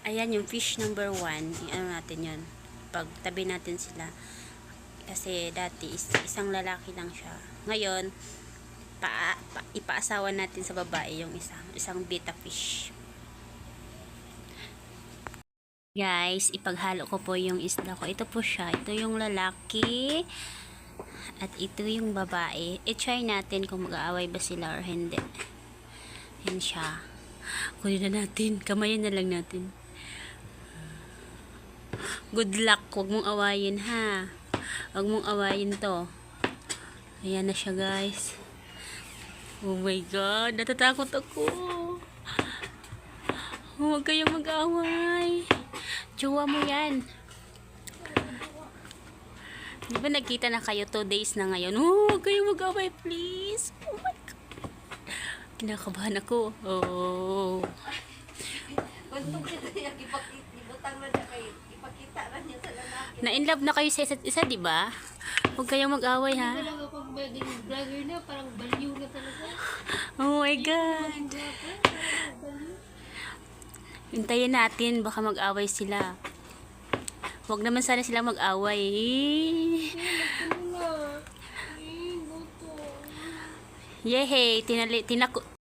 Ayan yung fish number one. Ano natin yun. Pag tabi natin sila. Kasi dati is, isang lalaki lang siya. Ngayon, pa, pa, ipaasawa natin sa babae yung isang, isang beta fish. Guys, ipaghalo ko po yung isda ko. Ito po siya. Ito yung lalaki. At ito yung babae. I-try natin kung mag-aaway ba sila or hindi. Yan siya. Kunin na natin. Kamayan na lang natin. Good luck. Huwag mong awayin ha. Huwag mong awayin to. Ayan na siya guys. Oh my God. Natatakot ako. Huwag kayong mag-away. Jowa mo yan. Di ba nagkita na kayo two days na ngayon? Oh, huwag kayong mag-away, please. Oh my God. Kinakabahan ako. Oh. Kung kita niya, ibutang na niya kayo. Na lalaki. Na-inlove na kayo sa isa't isa, di ba? Huwag kayong mag-away, ha? Talaga pag maging vlogger na, parang baliw na talaga. Oh my God. Hintayin natin, baka mag-away sila. Huwag naman sana sila mag-away. Yehey, tinali, tinako,